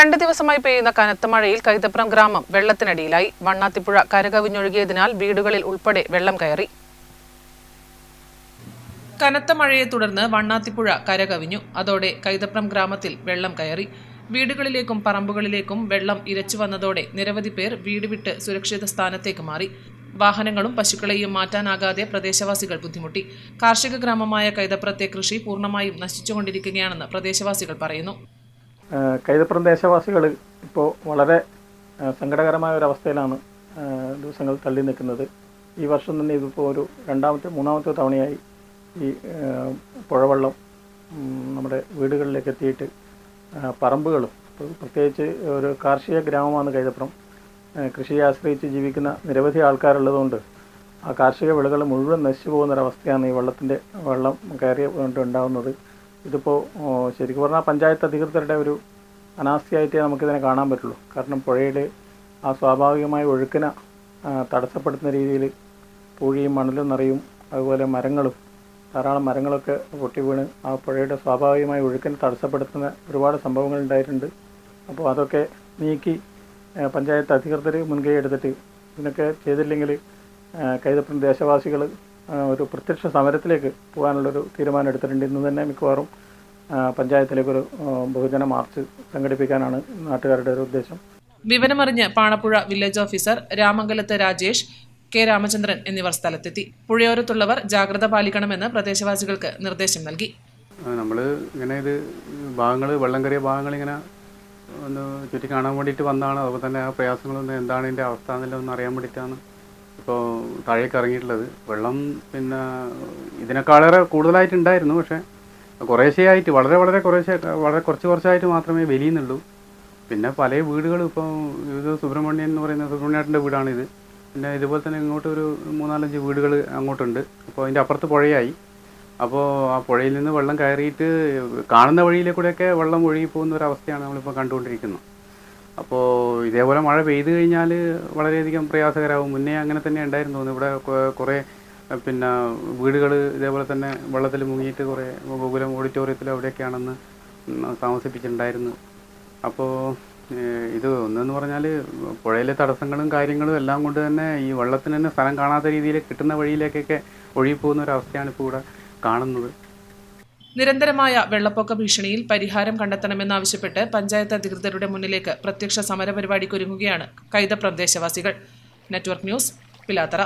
രണ്ട് ദിവസമായി പെയ്യുന്ന കനത്ത മഴയിൽ കൈതപ്രം ഗ്രാമം വെള്ളത്തിനടിയിലായി. വണ്ണാത്തിപ്പുഴ കരകവിഞ്ഞൊഴുകിയതിനാൽ വീടുകളിൽ ഉൾപ്പെടെ വെള്ളം കയറി. കനത്ത മഴയെ തുടർന്ന് വണ്ണാത്തിപ്പുഴ കരകവിഞ്ഞു. അതോടെ കൈതപ്രം ഗ്രാമത്തിൽ വെള്ളം കയറി. വീടുകളിലേക്കും പറമ്പുകളിലേക്കും വെള്ളം ഇരച്ചു വന്നതോടെ നിരവധി പേർ വീട് വിട്ട് സുരക്ഷിത സ്ഥാനത്തേക്ക് മാറി. വാഹനങ്ങളും പശുക്കളെയും മാറ്റാനാകാതെ പ്രദേശവാസികൾ ബുദ്ധിമുട്ടി. കാർഷിക ഗ്രാമമായ കൈതപ്രത്തെ കൃഷി പൂർണമായും നശിച്ചുകൊണ്ടിരിക്കുകയാണെന്ന് പ്രദേശവാസികൾ പറയുന്നു. ഏഹ് കൈതപ്പുറം ദേശവാസികൾ ഇപ്പോൾ വളരെ സങ്കടകരമായ ഒരു അവസ്ഥയിലാണ് ദിവസങ്ങൾ തള്ളി നിൽക്കുന്നത്. ഈ വർഷം തന്നെ ഇതിപ്പോൾ ഒരു രണ്ടാമത്തെ മൂന്നാമത്തെ തവണയായി ഈ പുഴവെള്ളം നമ്മുടെ വീടുകളിലേക്ക് എത്തിയിട്ട് പറമ്പുകളും പ്രത്യേകിച്ച് ഒരു കാർഷിക ഗ്രാമമാണ് കൈതപ്പുറം കൃഷിയെ ആശ്രയിച്ച് ജീവിക്കുന്ന നിരവധി ആൾക്കാരുള്ളതുകൊണ്ട് ആ കാർഷിക വിളകൾ മുഴുവൻ നശിച്ചു പോകുന്നൊരവസ്ഥയാണ് ഈ വെള്ളത്തിന്റെ വെള്ളം കൊണ്ട് ഉണ്ടാകുന്നത് ഇതിപ്പോൾ ശരിക്കും പറഞ്ഞാൽ പഞ്ചായത്ത് അധികൃതരുടെ ഒരു അനാസ്ഥയായിട്ടേ നമുക്കിതിനെ കാണാൻ പറ്റുള്ളൂ. കാരണം പുഴയിൽ ആ സ്വാഭാവികമായ ഒഴുക്കിനെ തടസ്സപ്പെടുത്തുന്ന രീതിയിൽ പൂഴിയും മണലും നിറയും അതുപോലെ മരങ്ങളും ധാരാളം മരങ്ങളൊക്കെ പൊട്ടി വീണ് ആ പുഴയുടെ സ്വാഭാവികമായ ഒഴുക്കിനെ തടസ്സപ്പെടുത്തുന്ന ഒരുപാട് സംഭവങ്ങൾ ഉണ്ടായിട്ടുണ്ട്. അപ്പോൾ അതൊക്കെ നീക്കി പഞ്ചായത്ത് അധികൃതർ മുൻകൈ എടുത്തിട്ട് ഇതിനൊക്കെ ചെയ്തില്ലെങ്കിൽ കൈതപ്പുറം ദേശവാസികൾ ഒരു പ്രത്യക്ഷ സമരത്തിലേക്ക് പോകാനുള്ളൊരു തീരുമാനം എടുത്തിട്ടുണ്ട്. ഇന്ന് തന്നെ മിക്കവാറും പഞ്ചായത്തിലേക്കൊരു ബഹുജന മാർച്ച് സംഘടിപ്പിക്കാനാണ് നാട്ടുകാരുടെ ഒരു ഉദ്ദേശം. വിവരമറിഞ്ഞ് Panappuzha village officer Ramangalath Rajesh K Ramachandran എന്നിവർ സ്ഥലത്തെത്തി. പുഴയോരത്തുള്ളവർ ജാഗ്രത പാലിക്കണമെന്ന് പ്രദേശവാസികൾക്ക് നിർദ്ദേശം നൽകി. നമ്മൾ ഇങ്ങനെ ഇത് ഭാഗങ്ങൾ വെള്ളം കയറിയ ഭാഗങ്ങൾ ഇങ്ങനെ ഒന്ന് ചുറ്റി കാണാൻ വേണ്ടിയിട്ട് വന്നതാണ് അതുപോലെ തന്നെ ആ പ്രയാസങ്ങളൊന്നും എന്താണ് ഇതിന്റെ അവസ്ഥ എന്നെല്ലാം ഒന്ന് അറിയാൻ വേണ്ടിയിട്ടാണ് ഇപ്പോൾ താഴേക്ക് ഇറങ്ങിയിട്ടുള്ളത്. വെള്ളം പിന്നെ ഇതിനേക്കാളേറെ കൂടുതലായിട്ടുണ്ടായിരുന്നു. പക്ഷേ കുറേശ്ശെയായിട്ട് വളരെ വളരെ കുറേശ്ശെ വളരെ കുറച്ച് കുറച്ചായിട്ട് മാത്രമേ വലിയുന്നുള്ളൂ പിന്നെ പല വീടുകളും ഇപ്പോൾ ഇത് സുബ്രഹ്മണ്യൻ എന്ന് പറയുന്ന സുബ്രഹ്മണ്യേട്ടന്റെ വീടാണിത്. പിന്നെ ഇതുപോലെ തന്നെ ഇങ്ങോട്ട് ഒരു മൂന്നാലഞ്ച് വീടുകൾ അങ്ങോട്ടുണ്ട്. അപ്പോൾ അതിന്റെ അപ്പുറത്ത് പുഴയായി. അപ്പോൾ ആ പുഴയിൽ നിന്ന് വെള്ളം കയറിയിട്ട് കാണുന്ന വഴിയിലെ കൂടെയൊക്കെ വെള്ളം ഒഴുകി പോകുന്ന ഒരു അവസ്ഥയാണ് നമ്മളിപ്പോൾ കണ്ടുകൊണ്ടിരിക്കുന്നത്. അപ്പോൾ ഇതേപോലെ മഴ പെയ്തു കഴിഞ്ഞാൽ വളരെയധികം പ്രയാസകരമാകും മുന്നേ അങ്ങനെ തന്നെ ഉണ്ടായിരുന്നു. ഇവിടെ കുറേ പിന്നെ വീടുകൾ ഇതേപോലെ തന്നെ വെള്ളത്തിൽ മുങ്ങിയിട്ട് കുറേ ഗോകുലം ഓഡിറ്റോറിയത്തിൽ അവിടെയൊക്കെയാണെന്ന് താമസിപ്പിച്ചിട്ടുണ്ടായിരുന്നു. അപ്പോൾ ഇത് ഒന്നെന്ന് പറഞ്ഞാൽ പുഴയിലെ തടസ്സങ്ങളും കാര്യങ്ങളും എല്ലാം കൊണ്ട് തന്നെ ഈ വെള്ളത്തിന് തന്നെ സ്ഥലം കാണാത്ത രീതിയിൽ കിട്ടുന്ന വഴിയിലേക്കൊക്കെ ഒഴുകിപ്പോകുന്ന ഒരു അവസ്ഥയാണ് ഇപ്പോൾ ഇവിടെ കാണുന്നത്. നിരന്തരമായ വെള്ളപ്പൊക്ക ഭീഷണിയിൽ പരിഹാരം കണ്ടെത്തണമെന്നാവശ്യപ്പെട്ട് പഞ്ചായത്ത് അധികൃതരുടെ മുന്നിലേക്ക് പ്രത്യക്ഷ സമരപരിപാടിക്കൊരുങ്ങുകയാണ് കൈതപ്രം ദേശവാസികൾ നെറ്റ്വർക്ക് ന്യൂസ് പിലാത്തറ.